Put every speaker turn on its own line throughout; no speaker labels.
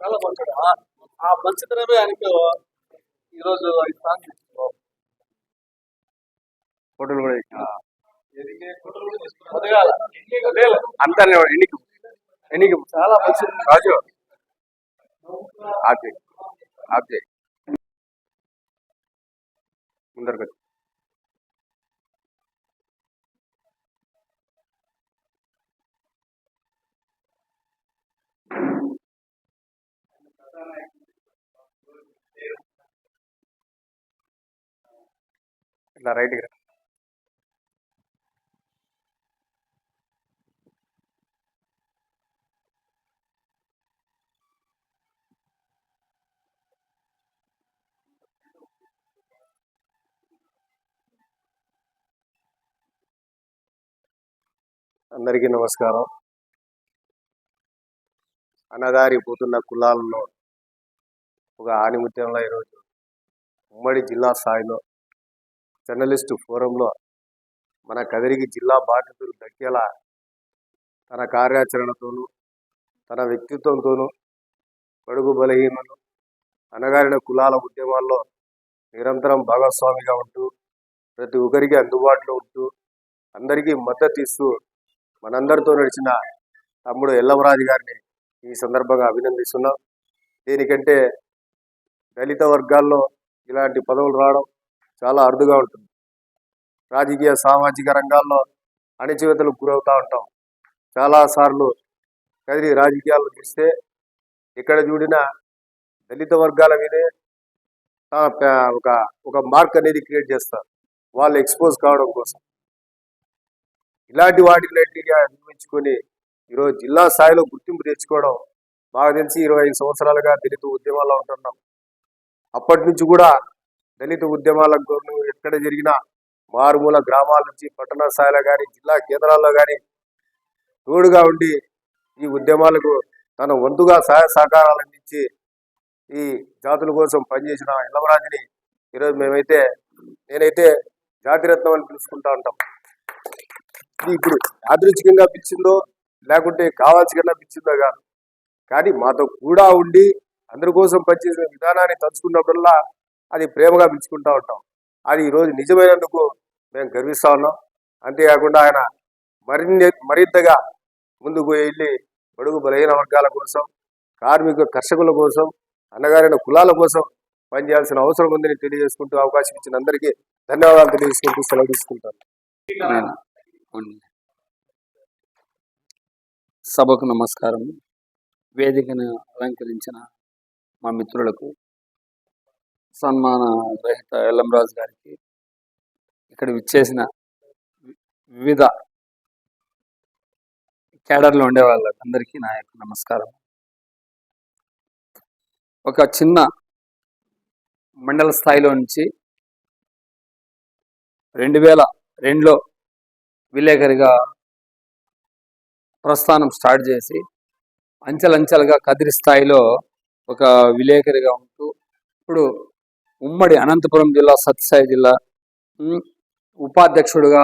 చాలా మంచిది ఆ- మంచితనమే ఆయనకు ఈరోజు ఈ.
ఫోటోలు కూడా. అంతా ఎన్నిక ఎన్నిక
చాలా మంచిది
రాజు. ఆప్. చేయి ముందరకు ఇట్లా రైట్కి అందరికీ నమస్కారం. అన్నదారి పోతున్న కులాలలో ఒక ఆనిముత్యంలో ఈరోజు ఉమ్మడి జిల్లా స్థాయిలో జర్నలిస్టు ఫోరంలో మన కదిరికి జిల్లా బాధితులు దక్కేలా తన కార్యాచరణతోనూ తన వ్యక్తిత్వంతోనూ బడుగు బలహీనలు అనగారిన కులాల ఉద్యమాల్లో నిరంతరం భాగస్వామిగా ఉంటూ ప్రతి ఒక్కరికి అందుబాటులో ఉంటూ అందరికీ మద్దతు ఇస్తూ మనందరితో నడిచిన తమ్ముడు ఎల్లవరాజు గారిని ఈ సందర్భంగా అభినందిస్తున్నాం. దీనికంటే దళిత వర్గాల్లో ఇలాంటి పదవులు రావడం చాలా అరుదుగా ఉంటుంది. రాజకీయ సామాజిక రంగాల్లో అణచివేతలకు గురవుతూ ఉంటాం. చాలాసార్లు కదిలి రాజకీయాల్లో చూస్తే ఎక్కడ చూడినా దళిత వర్గాల మీదే ఒక ఒక మార్క్ అనేది క్రియేట్ చేస్తారు. వాళ్ళు ఎక్స్పోజ్ కావడం కోసం. ఇలాంటి వాటిలన్నిటిగా నిర్మించుకొని ఈరోజు జిల్లా స్థాయిలో గుర్తింపు తెచ్చుకోవడం బాగా తెలిసి ఇరవై ఐదు సంవత్సరాలుగా దళిత ఉద్యమాల్లో ఉంటున్నాం. అప్పటి నుంచి కూడా దళిత ఉద్యమాలకు ఎక్కడ జరిగినా మారుమూల గ్రామాల నుంచి పట్టణ స్థాయిలో కానీ జిల్లా కేంద్రాల్లో కానీ తోడుగా ఉండి ఈ ఉద్యమాలకు తన వంతుగా సహాయ సహకారాలు అందించి ఈ జాతుల కోసం పనిచేసిన ఇళ్ళమరాజుని ఈరోజు మేమైతే నేనైతే జాతిరత్నం అని పిలుచుకుంటా ఉంటాం. ఇది ఇప్పుడు యాదృచ్ఛికంగా పిలిచిందో లేకుంటే కావాల్సిగా పిలిచిందో కాదు. కానీ మాతో కూడా ఉండి అందరి కోసం పనిచేసిన విధానాన్ని తలుచుకున్నప్పుడల్లా అది ప్రేమగా పిలుచుకుంటూ ఉంటాం. అది ఈరోజు నిజమైనందుకు మేము గర్విస్తా ఉన్నాం. అంతేకాకుండా ఆయన మరిన్ని మరింతగా ముందుకు వెళ్ళి బడుగు బలహీన వర్గాల కోసం కార్మిక కర్షకుల కోసం అన్నగారైన కులాల కోసం పనిచేయాల్సిన అవసరం ఉందని తెలియజేసుకుంటూ అవకాశం ఇచ్చిన అందరికీ ధన్యవాదాలు తెలియజేసుకుంటూ సెలవు తీసుకుంటాను.
సభకు నమస్కారం. వేదికను అలంకరించిన మా మిత్రులకు సన్మాన రహిత ఎల్లంరాజు గారికి ఇక్కడ విచ్చేసిన వి- వివిధ క్యాడర్లో ఉండే వాళ్ళందరికీ నా యొక్క నమస్కారం. ఒక చిన్న మండల స్థాయిలో నుంచి రెండు వేల రెండులో విలేకరిగా ప్రస్థానం స్టార్ట్ చేసి అంచెలంచెలుగా కదిరి స్థాయిలో ఒక విలేకరిగా ఉంటూ ఇప్పుడు ఉమ్మడి అనంతపురం జిల్లా సత్యసాయి జిల్లా ఉపాధ్యక్షుడిగా ఉపాధ్యక్షుడుగా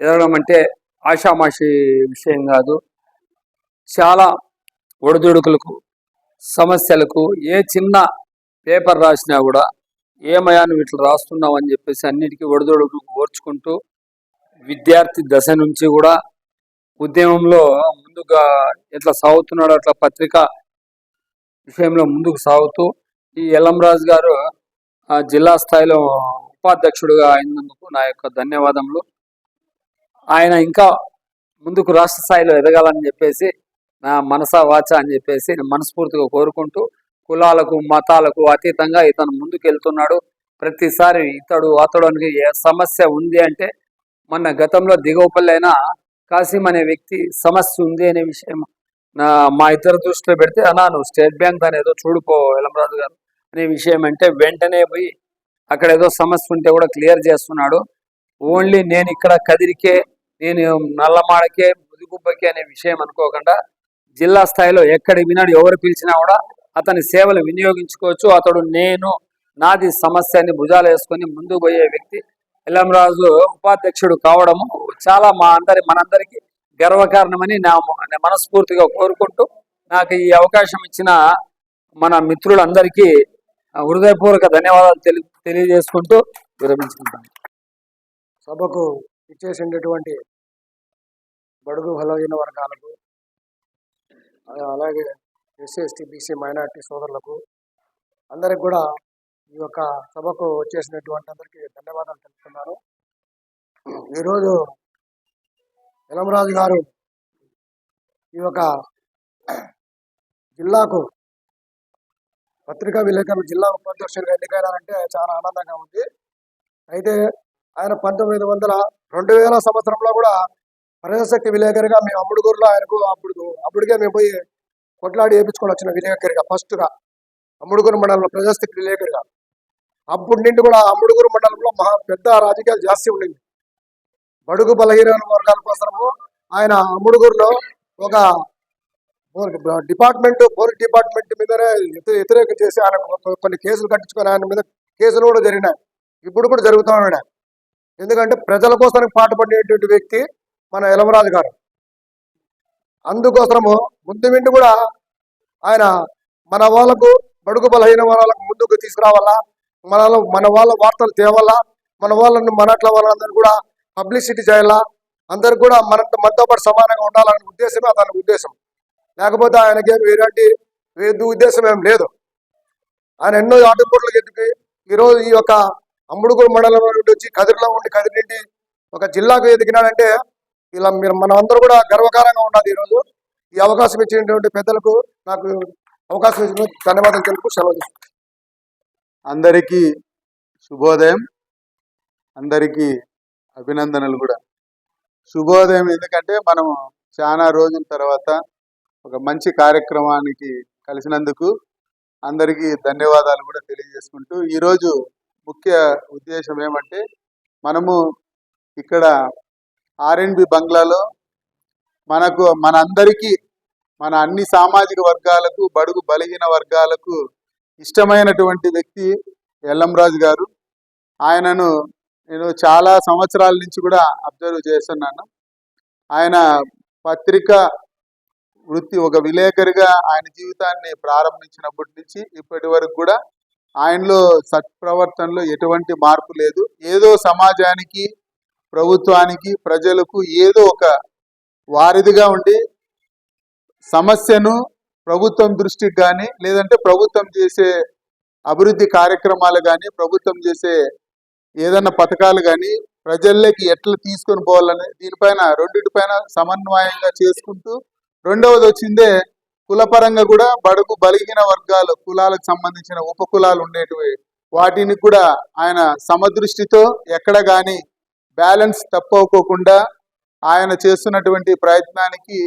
ఎదగడం అంటే ఆషామాషి విషయం కాదు. చాలా ఒడిదుడుకులకు సమస్యలకు ఏ చిన్న పేపర్ రాసినా కూడా ఏమయ్యా నువ్వు ఇట్లా రాస్తున్నావు అని చెప్పేసి అన్నిటికీ ఒడిదుడుకులకు ఓర్చుకుంటూ విద్యార్థి దశ నుంచి కూడా ఉద్యమంలో ముందుగా ఎట్లా సాగుతున్నాడో అట్లా పత్రిక విషయంలో ముందుకు సాగుతూ ఈ ఎల్లంరాజు గారు జిల్లా స్థాయిలో ఉపాధ్యక్షుడిగా అయినందుకు నా యొక్క ధన్యవాదములు. ఆయన ఇంకా ముందుకు రాష్ట్ర స్థాయిలో ఎదగాలని చెప్పేసి నా మనసా వాచ అని చెప్పేసి నేను మనస్ఫూర్తిగా కోరుకుంటూ కులాలకు మతాలకు అతీతంగా ఇతను ముందుకు వెళ్తున్నాడు ప్రతిసారి ఇతడు అతడు ఏ సమస్య ఉంది అంటే మొన్న గతంలో దిగవపల్లి కాసిం అనే వ్యక్తి సమస్య ఉంది అనే విషయం నా మా ఇద్దరు దృష్టిలో పెడితే అన్నాను నువ్వు స్టేట్ బ్యాంక్ దాని ఏదో చూడుకో ఎలంరాజు గారు. అనే విషయం అంటే వెంటనే పోయి అక్కడ ఏదో సమస్య ఉంటే కూడా క్లియర్ చేస్తున్నాడు.
ఓన్లీ నేను ఇక్కడ కదిరికే నేను నల్లమాడకే ముదిగుబ్బకే అనే విషయం అనుకోకుండా జిల్లా స్థాయిలో ఎక్కడ వినాడు ఎవరు పిలిచినా కూడా అతని సేవలు వినియోగించుకోవచ్చు. అతడు నేను నాది సమస్య అని భుజాలు వేసుకొని ముందుకు పోయే వ్యక్తి. ఎల్లంరాజు ఉపాధ్యక్షుడు కావడము చాలా మా అందరి మనందరికీ గర్వకారణమని నా మనస్ఫూర్తిగా కోరుకుంటూ నాకు ఈ అవకాశం ఇచ్చిన మన మిత్రులందరికీ హృదయపూర్వక ధన్యవాదాలు తెలి తెలియజేసుకుంటూ విరమించుకుంటాను.
సభకు ఇచ్చేసినటువంటి బడుగు బలహీన వర్గాలకు అలాగే ఎస్సీ ఎస్టీ బీసీ మైనార్టీ సోదరులకు అందరికి కూడా ఈ యొక్క సభకు వచ్చేసినటువంటి అందరికీ ధన్యవాదాలు తెలుపుతున్నాను. ఈరోజు యలమరాజు గారు ఈ యొక్క జిల్లాకు పత్రికా విలేకరులు జిల్లా ఉపాధ్యక్షుడిగా ఎన్నికైనారంటే చాలా ఆనందంగా ఉంది. అయితే ఆయన పంతొమ్మిది వందల రెండు వేల సంవత్సరంలో కూడా ప్రజాశక్తి విలేకరిగా మేము అమ్ముడుగూరులో ఆయనకు అప్పుడు అప్పటికే మేము పోయి కొట్లాడి వేయించుకొని వచ్చిన విలేకరిగా ఫస్ట్గా అమ్ముడుగూరు మండలంలో ప్రజాశక్తి విలేకరిగా. అప్పటి నుండి కూడా అమ్ముడుగురు మండలంలో మహా పెద్ద రాజకీయాలు జాస్తి ఉండింది. బడుగు బలహీన వర్గాల కోసము ఆయన అమ్ముడుగూరులో ఒక డిపార్ట్మెంట్ పోలీస్ డిపార్ట్మెంట్ మీదనే వ్యతిరేక వ్యతిరేకం చేసి ఆయన కొన్ని కేసులు కట్టించుకొని ఆయన మీద కేసులు కూడా జరిగినాయి. ఇప్పుడు కూడా జరుగుతూ ఉన్నాయి. ఎందుకంటే ప్రజల కోసం పాటుపడేటువంటి వ్యక్తి మన యలమరాజు గారు. అందుకోసము ముందు విండి కూడా ఆయన మన వాళ్ళకు బడుగు బలహీన వాళ్ళకు ముందుకు తీసుకురావాలా? మన మన వాళ్ళ వార్తలు తేవాలా? మన వాళ్ళని మనట్ల వాళ్ళందరూ కూడా పబ్లిసిటీ చేయాలా? అందరు కూడా మన మనతో పాటు సమానంగా ఉండాలనే ఉద్దేశమే అతని ఉద్దేశం. లేకపోతే ఆయనకి ఎలాంటి వేరే ఉద్దేశం ఏం లేదు. ఆయన ఎన్నో ఆటంపోట్లకు ఎదుగు ఈరోజు ఈ యొక్క అమ్ముడుగూరు మండలం నుండి వచ్చి కదిరిలో ఉండి కదిరి నుండి ఒక జిల్లాకు ఎదిగినాడంటే ఇలా మీరు మనం అందరూ కూడా గర్వకారంగా ఉన్నది ఈరోజు. ఈ అవకాశం ఇచ్చినటువంటి పెద్దలకు నాకు అవకాశం ఇచ్చిన ధన్యవాదాలు తెలుపు సెలవు
అందరికీ శుభోదయం. అందరికీ అభినందనలు కూడా. శుభోదయం ఎందుకంటే మనం చాలా రోజుల తర్వాత ఒక మంచి కార్యక్రమానికి కలిసినందుకు అందరికీ ధన్యవాదాలు కూడా తెలియజేసుకుంటూ ఈరోజు ముఖ్య ఉద్దేశం ఏమంటే మనము ఇక్కడ ఆర్ఎండ్బి బంగ్లాలో మనకు మనందరికీ మన అన్ని సామాజిక వర్గాలకు బడుగు బలహీన వర్గాలకు ఇష్టమైనటువంటి వ్యక్తి ఎల్లంరాజు గారు. ఆయనను నేను చాలా సంవత్సరాల నుంచి కూడా అబ్జర్వ్ చేస్తున్నాను. ఆయన పత్రిక వృత్తి ఒక విలేకరిగా ఆయన జీవితాన్ని ప్రారంభించినప్పటి నుంచి ఇప్పటి వరకు కూడా ఆయనలో సత్ప్రవర్తనలో ఎటువంటి మార్పు లేదు. ఏదో సమాజానికి ప్రభుత్వానికి ప్రజలకు ఏదో ఒక వారిదిగా ఉండి సమస్యను ప్రభుత్వం దృష్టికి కానీ లేదంటే ప్రభుత్వం చేసే అభివృద్ధి కార్యక్రమాలు కానీ ప్రభుత్వం చేసే ఏదన్నా పథకాలు కానీ ప్రజల్లోకి ఎట్లా తీసుకొని పోవాలని దీనిపైన రెండింటిపైన సమన్వయంగా చేసుకుంటూ రెండవది వచ్చిందే కులపరంగా కూడా బడుగు బలిగిన వర్గాలు కులాలకు సంబంధించిన ఉప కులాలు ఉండేటివి. వాటిని కూడా ఆయన సమదృష్టితో ఎక్కడ కానీ బ్యాలెన్స్ తప్పవుకోకుండా ఆయన చేస్తున్నటువంటి ప్రయత్నానికి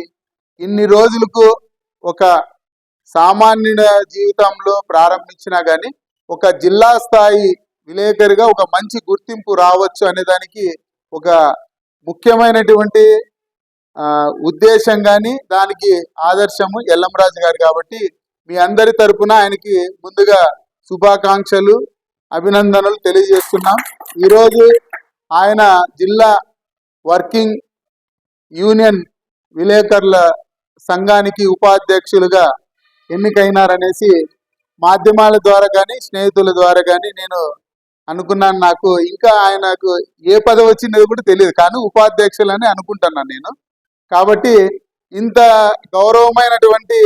ఇన్ని రోజులకు ఒక సామాన్యుల జీవితంలో ప్రారంభించినా కానీ ఒక జిల్లా స్థాయి విలేకరిగా ఒక మంచి గుర్తింపు రావచ్చు అనే దానికి ఒక ముఖ్యమైనటువంటి ఉద్దేశం కానీ దానికి ఆదర్శము ఎల్లంరాజు గారు కాబట్టి మీ అందరి తరపున ఆయనకి ముందుగా శుభాకాంక్షలు అభినందనలు తెలియజేస్తున్నాం. ఈరోజు ఆయన జిల్లా వర్కింగ్ యూనియన్ విలేకరుల సంఘానికి ఉపాధ్యక్షులుగా ఎన్నికైనారనేసి మాధ్యమాల ద్వారా కానీ స్నేహితుల ద్వారా కానీ నేను అనుకున్నాను. నాకు ఇంకా ఆయనకు ఏ పదవి వచ్చిందో కూడా తెలియదు. కానీ ఉపాధ్యక్షులని అనుకుంటున్నాను నేను. కాబట్టి ఇంత గౌరవమైనటువంటి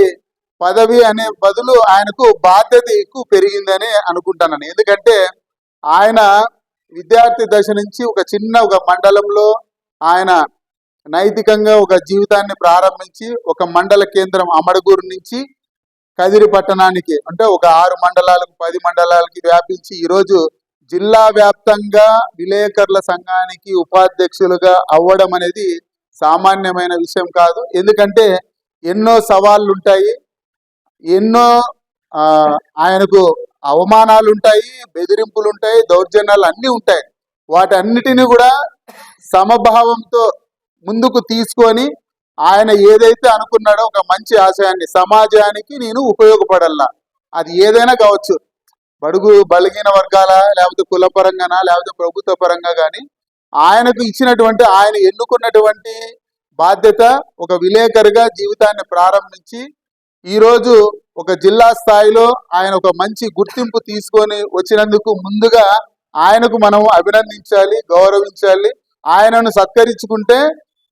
పదవి అనే బదులు ఆయనకు బాధ్యత ఎక్కువ పెరిగిందని అనుకుంటున్నాను ఎందుకంటే ఆయన విద్యార్థి దశ నుంచి ఒక చిన్న ఒక మండలంలో ఆయన నైతికంగా ఒక జీవితాన్ని ప్రారంభించి ఒక మండల కేంద్రం అమడగూరు నుంచి కదిరి పట్టణానికి అంటే ఒక ఆరు మండలాలకు పది మండలాలకి వ్యాపించి ఈరోజు జిల్లా వ్యాప్తంగా విలేకరుల సంఘానికి ఉపాధ్యక్షులుగా అవ్వడం అనేది సామాన్యమైన విషయం కాదు. ఎందుకంటే ఎన్నో సవాళ్ళు ఉంటాయి ఎన్నో ఆయనకు అవమానాలు ఉంటాయి బెదిరింపులు ఉంటాయి. దౌర్జన్యాలు అన్నీ ఉంటాయి వాటన్నిటిని కూడా సమభావంతో ముందుకు తీసుకొని ఆయన ఏదైతే అనుకున్నాడో ఒక మంచి ఆశయాన్ని సమాజానికి నేను ఉపయోగపడల్లా. అది ఏదైనా కావచ్చు. బడుగు బలిగిన వర్గాల లేకపోతే కుల పరంగానా లేకపోతే ప్రభుత్వ పరంగా కానీ ఆయనకు ఇచ్చినటువంటి ఆయన ఎన్నుకున్నటువంటి బాధ్యత ఒక విలేకరిగా జీవితాన్ని ప్రారంభించి ఈరోజు ఒక జిల్లా స్థాయిలో ఆయన ఒక మంచి గుర్తింపు తీసుకొని వచ్చినందుకు ముందుగా ఆయనకు మనం అభినందించాలి గౌరవించాలి. ఆయనను సత్కరించుకుంటే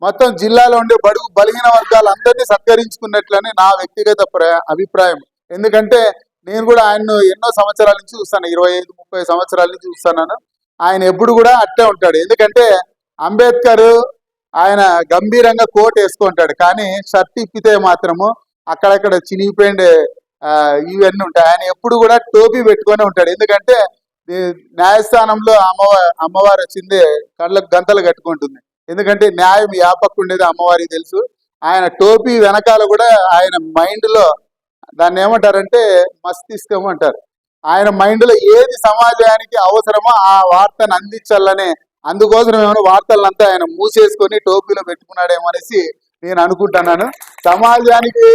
మొత్తం జిల్లాలో ఉండే బడుగు బలిగిన వర్గాలందరినీ సత్కరించుకున్నట్లని నా వ్యక్తిగత ప్ర- అభిప్రాయం. ఎందుకంటే నేను కూడా ఆయన్ను ఎన్నో సంవత్సరాల నుంచి చూస్తాను ఇరవై ఐదు ముప్పై సంవత్సరాల నుంచి చూస్తాను. ఆయన ఎప్పుడు కూడా అట్టే ఉంటాడు. ఎందుకంటే అంబేద్కర్ ఆయన గంభీరంగా కోట్ వేసుకుంటాడు. కానీ షర్ట్ ఇప్పితే మాత్రము అక్కడక్కడ చినిగిపోయిండే ఇవన్నీ ఉంటాయి. ఆయన ఎప్పుడు కూడా టోపీ పెట్టుకొని ఉంటాడు. ఎందుకంటే న్యాయస్థానంలో అమ్మవారు అమ్మవారు వచ్చింది కళ్ళకు గంతలు కట్టుకుంటుంది. ఎందుకంటే న్యాయం యాపక్కు ఉండేది అమ్మవారికి తెలుసు. ఆయన టోపీ వెనకాల కూడా ఆయన మైండ్లో దాన్ని ఏమంటారంటే మస్తిష్కం అంటారు. ఆయన మైండ్లో ఏది సమాజానికి అవసరమో ఆ వార్తను అందించాలనే అందుకోసం ఏమైనా వార్తలంతా ఆయన మూసేసుకొని టోపీలో పెట్టుకున్నాడేమో అనేసి నేను అనుకుంటున్నాను. సమాజానికి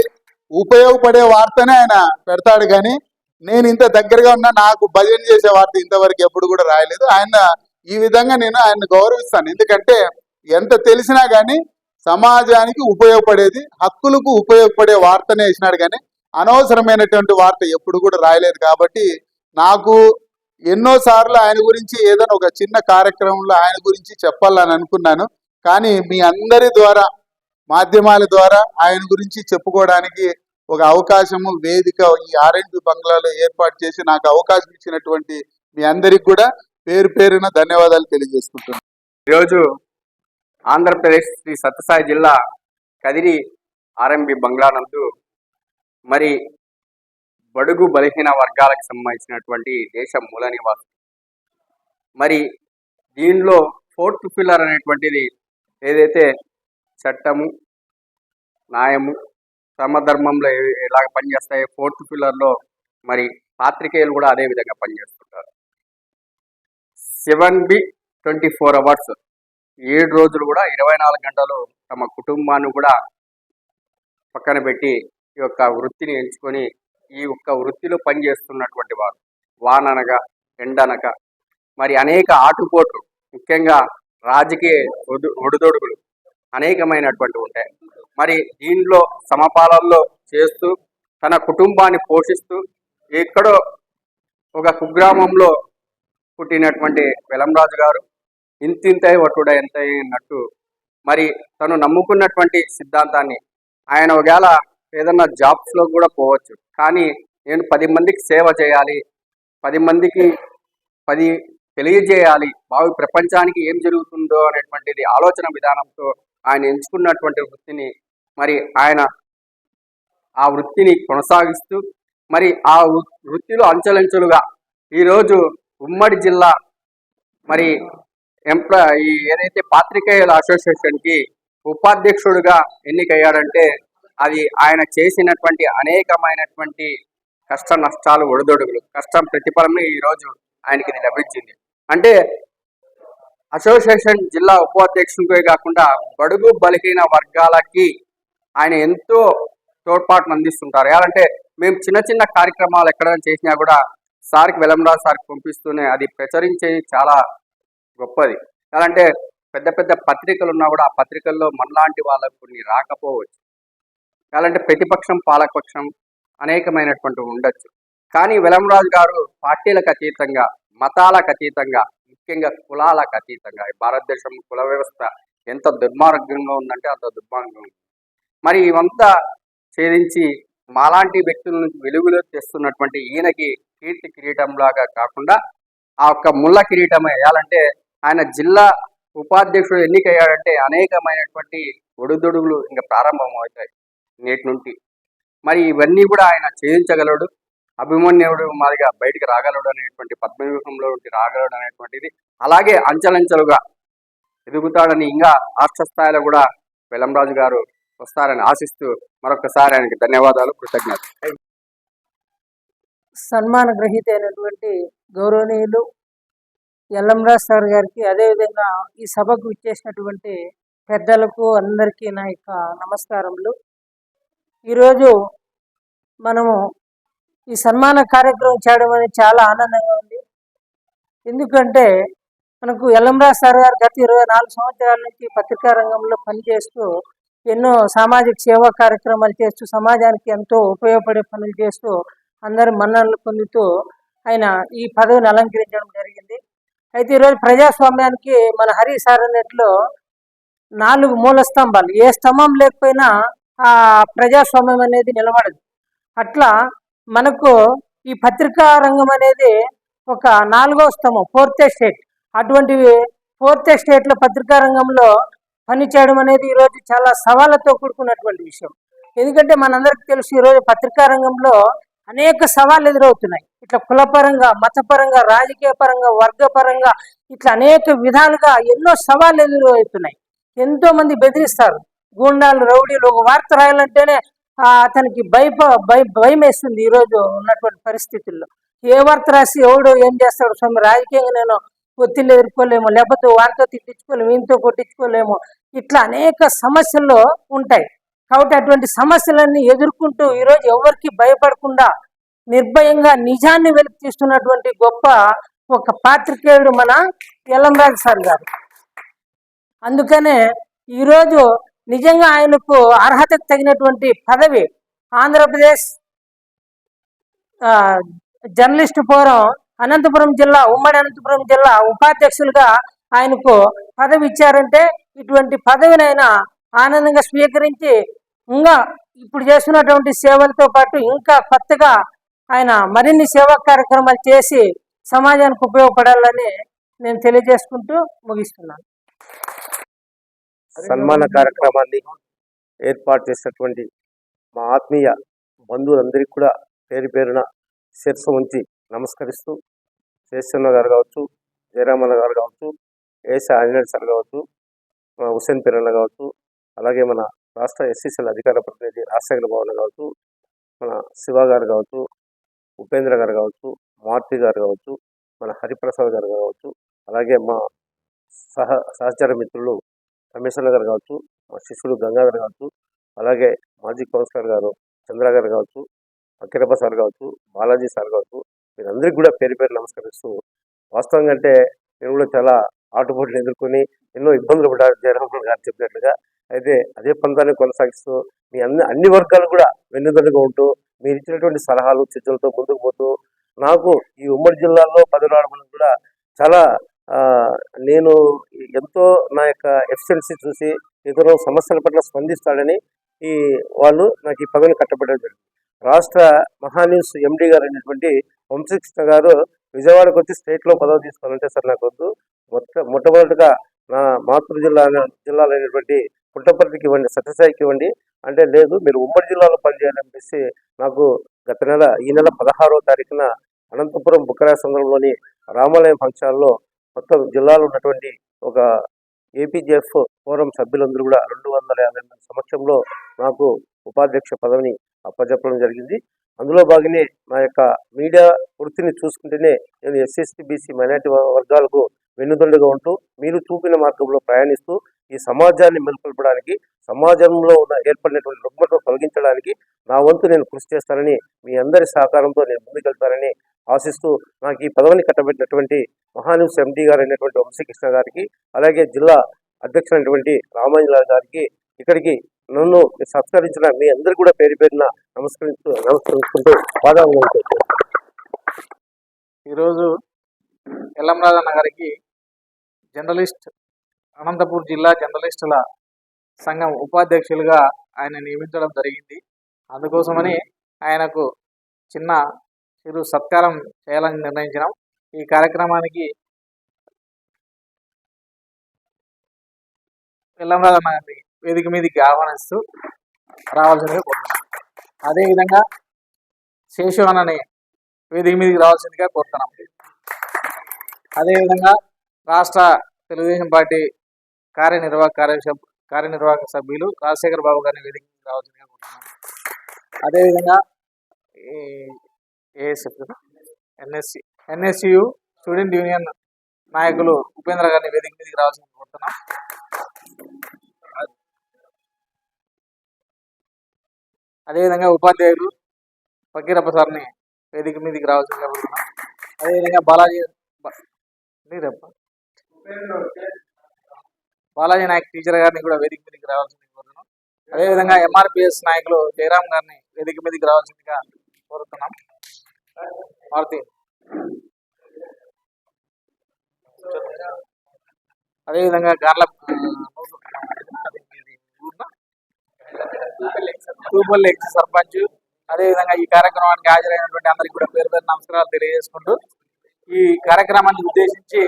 ఉపయోగపడే వార్తనే ఆయన పెడతాడు కానీ నేను ఇంత దగ్గరగా ఉన్నా నాకు భజన చేసే వార్త ఇంతవరకు ఎప్పుడు కూడా రాయలేదు. ఆయన ఈ విధంగా నేను ఆయన గౌరవిస్తాను. ఎందుకంటే ఎంత తెలిసినా కానీ సమాజానికి ఉపయోగపడేది హక్కులకు ఉపయోగపడే వార్తనే వేసినాడు కానీ అనవసరమైనటువంటి వార్త ఎప్పుడు కూడా రాయలేదు కాబట్టి నాకు ఎన్నో సార్లు ఆయన గురించి ఏదైనా ఒక చిన్న కార్యక్రమంలో ఆయన గురించి చెప్పాలని అనుకున్నాను. కానీ మీ అందరి ద్వారా మాధ్యమాల ద్వారా ఆయన గురించి చెప్పుకోవడానికి ఒక అవకాశము వేదిక ఈ ఆర్ఎండ్బి బంగ్లాలో ఏర్పాటు చేసి నాకు అవకాశం ఇచ్చినటువంటి మీ అందరికి కూడా పేరు పేరున ధన్యవాదాలు తెలియజేసుకుంటున్నాను.
ఈరోజు ఆంధ్రప్రదేశ్ శ్రీ సత్యసాయి జిల్లా కదిరి ఆర్ఎంబి బంగ్లా నందు మరి బడుగు బలహీన వర్గాలకు సంబంధించినటువంటి దేశ మూల నివాసం. మరి దీనిలో ఫోర్త్ పిల్లర్ అనేటువంటిది ఏదైతే చట్టము న్యాయము సమధర్మంలో ఎలాగ పనిచేస్తాయో ఫోర్త్ పిల్లర్లో మరి పాత్రికేయులు కూడా అదే విధంగా పనిచేస్తుంటారు. Seven by twenty four hours ఏడు రోజులు కూడా ఇరవై నాలుగు గంటలు తమ కుటుంబాన్ని కూడా పక్కన పెట్టి ఈ యొక్క వృత్తిని ఎంచుకొని ఈ యొక్క వృత్తిలో పనిచేస్తున్నటువంటి వారు. వాననగా ఎండనక మరి అనేక ఆటుపోట్లు ముఖ్యంగా రాజకీయ ఒడిదొడుగులు అనేకమైనటువంటి ఉంటాయి. మరి దీనిలో సమపాలనలో చేస్తూ తన కుటుంబాన్ని పోషిస్తూ ఎక్కడో ఒక కుగ్రామంలో పుట్టినటువంటి వెలంరాజు గారు ఇంతింతై వటుడ ఎంత అయినట్టు మరి తను నమ్ముకున్నటువంటి సిద్ధాంతాన్ని ఆయన ఒకవేళ ఏదన్నా జాబ్స్లో కూడా పోవచ్చు. కానీ నేను పది మందికి సేవ చేయాలి పది మందికి పది తెలియజేయాలి భావి ప్రపంచానికి ఏం జరుగుతుందో అనేటువంటిది ఆలోచన విధానంతో ఆయన ఎంచుకున్నటువంటి వృత్తిని మరి ఆయన ఆ వృత్తిని కొనసాగిస్తూ మరి ఆ వృ- వృత్తిలో అంచెలంచెలుగా ఈరోజు ఉమ్మడి జిల్లా మరి ఎంప్లా ఏదైతే పాత్రికేయుల అసోసియేషన్కి ఉపాధ్యక్షుడిగా ఎన్నికయ్యాడంటే అది ఆయన చేసినటువంటి అనేకమైనటువంటి కష్ట నష్టాలు ఒడిదొడుగులు కష్టం ప్రతిఫలం ఈరోజు ఆయనకి ఇది లభించింది. అంటే అసోసియేషన్ జిల్లా ఉపాధ్యక్షుడికే కాకుండా బడుగు బలహీన వర్గాలకి ఆయన ఎంతో తోడ్పాటును అందిస్తుంటారు. ఎలాంటే మేము చిన్న చిన్న కార్యక్రమాలు ఎక్కడైనా చేసినా కూడా సార్కి వెలంరా సార్కి పంపిస్తూనే అది ప్రచురించేది చాలా గొప్పది. ఎలాంటే పెద్ద పెద్ద పత్రికలు ఉన్నా కూడా ఆ పత్రికల్లో మనలాంటి వాళ్ళకు కొన్ని రాకపోవచ్చు. ఎలా ప్రతిపక్షం పాలకపక్షం అనేకమైనటువంటి ఉండొచ్చు. కానీ వెలంరాజు గారు పార్టీలకు అతీతంగా మతాలకు అతీతంగా ముఖ్యంగా కులాలకు అతీతంగా భారతదేశం కుల వ్యవస్థ ఎంత దుర్మార్గంగా ఉందంటే అంత దుర్మార్గంగా ఉంది. మరి ఇవంతా ఛేదించి మాలాంటి వ్యక్తుల నుంచి వెలుగులో తెస్తున్నటువంటి ఈయనకి కీర్తి కిరీటంలాగా కాకుండా ఆ ఒక్క ముళ్ళ కిరీటం వేయాలంటే ఆయన జిల్లా ఉపాధ్యక్షుడు ఎన్నికయ్యాడంటే అనేకమైనటువంటి ఒడిదొడుగులు ఇంకా ప్రారంభమవుతాయి. నేటి నుండి. మరి ఇవన్నీ కూడా ఆయన ఛేదించగలడు అభిమన్యుడు మాదిగా బయటికి రాగలడు అనేటువంటి పద్మవ్యూహంలో రాగలడు అనేటువంటిది అలాగే అంచలంచలుగా ఎదుగుతాడని ఇంకా రాష్ట్ర స్థాయిలో కూడా వెలంరాజు గారు వస్తారని ఆశిస్తూ మరొకసారి ఆయనకి ధన్యవాదాలు కృతజ్ఞత
సన్మాన గ్రహీత అయినటువంటి గౌరవనీయులు ఎల్లంరాజ్ సార్ గారికి అదేవిధంగా ఈ సభకు ఇచ్చేసినటువంటి పెద్దలకు అందరికీ నా యొక్క నమస్కారములు. ఈరోజు మనము ఈ సన్మాన కార్యక్రమం చేయడం అనేది చాలా ఆనందంగా ఉంది. ఎందుకంటే మనకు ఎల్లంరాజ్ సార్ గారు గత ఇరవై నాలుగు సంవత్సరాల నుంచి పత్రికా రంగంలో పనిచేస్తూ ఎన్నో సామాజిక సేవా కార్యక్రమాలు చేస్తూ సమాజానికి ఎంతో ఉపయోగపడే పనులు చేస్తూ అందరి మన్ననలు పొందుతూ ఆయన ఈ పదవిని అలంకరించడం జరిగింది. అయితే ఈరోజు ప్రజాస్వామ్యానికి మన హరి సార్ అన్నట్లు నాలుగు మూల స్తంభాలు. ఏ స్తంభం లేకపోయినా ఆ ప్రజాస్వామ్యం అనేది నిలబడదు. అట్లా మనకు ఈ పత్రికా రంగం అనేది ఒక నాలుగో స్తంభం ఫోర్త్ ఎస్టేట్. అటువంటివి ఫోర్త్ ఎస్టేట్లో పత్రికా రంగంలో పనిచేయడం అనేది ఈరోజు చాలా సవాళ్ళతో కూడుకున్నటువంటి విషయం. ఎందుకంటే మనందరికీ తెలుసు ఈరోజు పత్రికా రంగంలో అనేక సవాళ్ళు ఎదురవుతున్నాయి. ఇట్లా కులపరంగా మతపరంగా రాజకీయ పరంగా వర్గపరంగా ఇట్లా అనేక విధాలుగా ఎన్నో సవాళ్ళు ఎదురవుతున్నాయి. ఎంతో మంది బెదిరిస్తారు. గూండాలు రౌడీలు ఒక వార్త రాయాలంటేనే అతనికి భయప భయ భయం వేస్తుంది ఈరోజు ఉన్నటువంటి పరిస్థితుల్లో. ఏ వార్త రాసి ఎవడు ఏం చేస్తాడు? స్వామి రాజకీయంగా నేను ఒత్తిళ్ళు ఎదుర్కోలేము లేకపోతే వారితో తిట్టించుకోలేము ఈయనతో కొట్టించుకోలేము. ఇట్లా అనేక సమస్యలు ఉంటాయి. కాబట్టి అటువంటి సమస్యలన్నీ ఎదుర్కొంటూ ఈరోజు ఎవరికి భయపడకుండా నిర్భయంగా నిజాన్ని వెలికి తీస్తున్నటువంటి గొప్ప ఒక పాత్రికేయుడు మన ఎల్లంరాజు సార్ గారు. అందుకనే ఈరోజు నిజంగా ఆయనకు అర్హత తగినటువంటి పదవి ఆంధ్రప్రదేశ్ ఆ, ఫోరం అనంతపురం జిల్లా ఉమ్మడి అనంతపురం జిల్లా ఉపాధ్యక్షులుగా ఆయనకు పదవి ఇచ్చారంటే ఇటువంటి పదవిని ఆయన ఆనందంగా స్వీకరించి ఇంకా ఇప్పుడు చేస్తున్నటువంటి సేవలతో పాటు ఇంకా కొత్తగా ఆయన మరిన్ని సేవా కార్యక్రమాలు చేసి సమాజానికి ఉపయోగపడాలని నేను తెలియజేసుకుంటూ ముగిస్తున్నాను.
సన్మాన కార్యక్రమాన్ని ఏర్పాటు చేసినటువంటి మా ఆత్మీయ బంధువులందరికీ కూడా పేరు పేరున శీర్ష ఉంచి నమస్కరిస్తూ శేషన్న గారు కావచ్చు జయరామన్న గారు కావచ్చు ఏస ఆంజనేయ సార్ కావచ్చు మా హుసేన్ పిరన్న కావచ్చు అలాగే మన రాష్ట్ర ఎస్సీసీల అధికార ప్రతినిధి రాజశేఖర భవన్ కావచ్చు మన శివ గారు కావచ్చు ఉపేంద్ర గారు కావచ్చు మారుతి గారు కావచ్చు మన హరిప్రసాద్ గారు కావచ్చు అలాగే మా సహ సహచర మిత్రులు కమిషనర్ గారు కావచ్చు మా శిష్యుడు గంగాధర్ కావచ్చు అలాగే మాజీ కౌన్సిలర్ గారు చంద్ర గారు కావచ్చు అఖిరప్ప సార్ కావచ్చు బాలాజీ సార్ కావచ్చు మీరందరికీ కూడా పేరు పేరు నమస్కరిస్తూ వాస్తవంగా అంటే నేను కూడా చాలా ఆటుపోట్లు ఎదుర్కొని ఎన్నో ఇబ్బందులు పడ్డారు జయరామన్ గారు చెప్పినట్లుగా అయితే అదే పంతాన్ని కొనసాగిస్తూ మీ అన్ని అన్ని వర్గాలు కూడా వెన్నుదన్నుగా ఉంటూ మీరు ఇచ్చినటువంటి సలహాలు చర్చలతో ముందుకు పోతూ నాకు ఈ ఉమ్మడి జిల్లాలో పదవి కూడా చాలా నేను ఎంతో నా యొక్క ఎఫిషియన్సీ చూసి ఇతర సమస్యల పట్ల స్పందిస్తాడని ఈ వాళ్ళు నాకు ఈ పదవిని కట్టబడడం జరిగింది. రాష్ట్ర మహాన్యూస్ ఎండి గారు అయినటువంటి వంశీకృష్ణ గారు విజయవాడకు వచ్చి స్టేట్లో పదవి తీసుకోవాలంటే సార్ నాకు వద్దు. మొట్ట మొట్టమొదటిగా నా మాతృ జిల్లా జిల్లాలో అయినటువంటి పుట్టపర్తికి ఇవ్వండి సత్యసాయికి ఇవ్వండి. అంటే లేదు మీరు ఉమ్మడి జిల్లాలో పనిచేయాలనిపిస్తే నాకు గత నెల ఈ నెల పదహారో తారీఖున అనంతపురం బుక్కరా సంఘంలోని రామాలయం ఫంక్షన్లో మొత్తం జిల్లాలో ఉన్నటువంటి ఒక ఏపీజీఎఫ్ ఫోరం సభ్యులందరూ కూడా రెండు వందల యాభై మంది సమక్షంలో నాకు ఉపాధ్యక్ష పదవిని అప్పచెప్పడం జరిగింది. అందులో భాగమే నా యొక్క మీడియా వృత్తిని చూసుకుంటేనే నేను ఎస్సీఎస్టీ బీసీ మైనార్టీ వర్గాలకు వెన్నుదండుగా ఉంటూ మీరు చూపిన మార్గంలో ప్రయాణిస్తూ ఈ సమాజాన్ని మెలుకొల్పడానికి సమాజంలో ఉన్న ఏర్పడినటువంటి రుగ్మతను తొలగించడానికి నా వంతు నేను కృషి చేస్తానని మీ అందరి సహకారంతో నేను ముందుకెళ్తానని ఆశిస్తూ నాకు ఈ పదవిని కట్టబెట్టినటువంటి మహాన్యూస్ ఎండి గారు అయినటువంటి వంశీకృష్ణ గారికి అలాగే జిల్లా అధ్యక్షులైనటువంటి రామాంజల గారికి ఇక్కడికి నన్ను సత్కరించిన మీ అందరు కూడా పేరు పేరున నమస్కరిస్తూ నమస్కరించుకుంటూ పాదాలు
ఈరోజు ఎల్లంరాజన్న గారికి జర్నలిస్ట్ అనంతపూర్ జిల్లా జర్నలిస్టుల సంఘం ఉపాధ్యక్షులుగా ఆయన నియమించడం జరిగింది. అందుకోసమని ఆయనకు చిన్న చిరు సత్కారం చేయాలని నిర్ణయించినాం. ఈ కార్యక్రమానికి ఎల్లంరాజన్న గారిని వేదిక మీదకి ఆహ్వానిస్తూ రావాల్సిందిగా కోరుతున్నాం. అదేవిధంగా శేషు అన్నని వేదిక మీదకి రావాల్సిందిగా కోరుతున్నాం. అదేవిధంగా రాష్ట్ర తెలుగుదేశం పార్టీ కార్యనిర్వాహక కార్యసభ కార్యనిర్వాహక సభ్యులు రాజశేఖర్ బాబు గారిని వేదిక రావాల్సిందిగా కోరుతున్నాం. అదేవిధంగా ఈ ASF NSC NSU student union నాయకులు ఉపేంద్ర గారిని వేదిక మీదకి రావాల్సింది కోరుతున్నాం. అదేవిధంగా ఉపాధ్యాయులు ఫకీరప్ప సార్ని వేదిక మీదకి రావాల్సిందిగా కోరుతున్నాం. అదేవిధంగా బాలాజీ బాలాజీ నాయక్ టీచర్ గారిని కూడా వేదిక మీదకి రావాల్సింది కోరుతున్నాం. అదేవిధంగా ఎంఆర్పిఎస్ నాయకులు జయరామ్ గారిని వేదిక మీదకి రావాల్సిందిగా కోరుతున్నాం. మారుతి అదేవిధంగా గార్ల తూపల్లి ఎక్స్ సర్పంచ్. అదేవిధంగా ఈ కార్యక్రమానికి హాజరైనటువంటి అందరికీ కూడా పేరు పేరు నమస్కారాలు తెలియజేసుకుంటూ ఈ కార్యక్రమాన్ని ఉద్దేశించి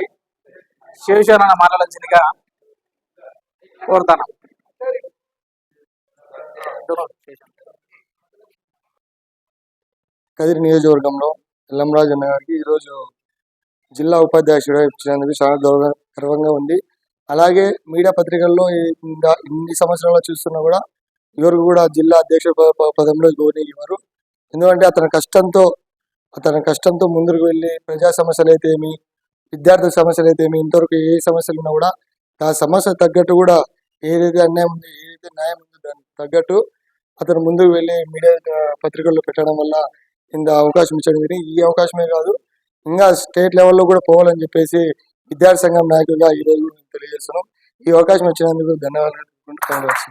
శివశరణ మాట్లాడాల్సిందిగా కోరుతాను.
కదిరి నియోజకవర్గంలో ఎల్లంరాజు అన్న గారికి ఈరోజు జిల్లా ఉపాధ్యక్షుడు ఇచ్చినందుకు చాలా గౌరవ గర్వంగా ఉంది. అలాగే మీడియా పత్రికల్లో ఇంకా ఇన్ని సంవత్సరాలు చూస్తున్నా కూడా ఎవరు కూడా జిల్లా అధ్యక్ష పదంలో గోని ఇవ్వరు ఎందుకంటే అతని కష్టంతో అతని కష్టంతో ముందుకు వెళ్ళి ప్రజా సమస్యలు అయితే ఏమి విద్యార్థుల సమస్యలు అయితే ఏమి ఇంతవరకు ఏ సమస్యలు ఉన్నా కూడా ఆ సమస్య తగ్గట్టు కూడా ఏదైతే అన్యాయం ఉందో ఏదైతే న్యాయం ఉందో దానికి తగ్గట్టు అతను ముందుకు వెళ్ళి మీడియా పత్రికల్లో పెట్టడం వల్ల ఇంత అవకాశం ఇచ్చాడు. కానీ ఈ అవకాశమే కాదు. ఇంకా స్టేట్ లెవెల్లో కూడా పోవాలని చెప్పేసి విద్యార్థి సంఘం నాయకులుగా ఈ తెలియజేస్తున్నాం. ఈ అవకాశం ఇచ్చినందుకు ధన్యవాదాలు. కాంగ్రెస్.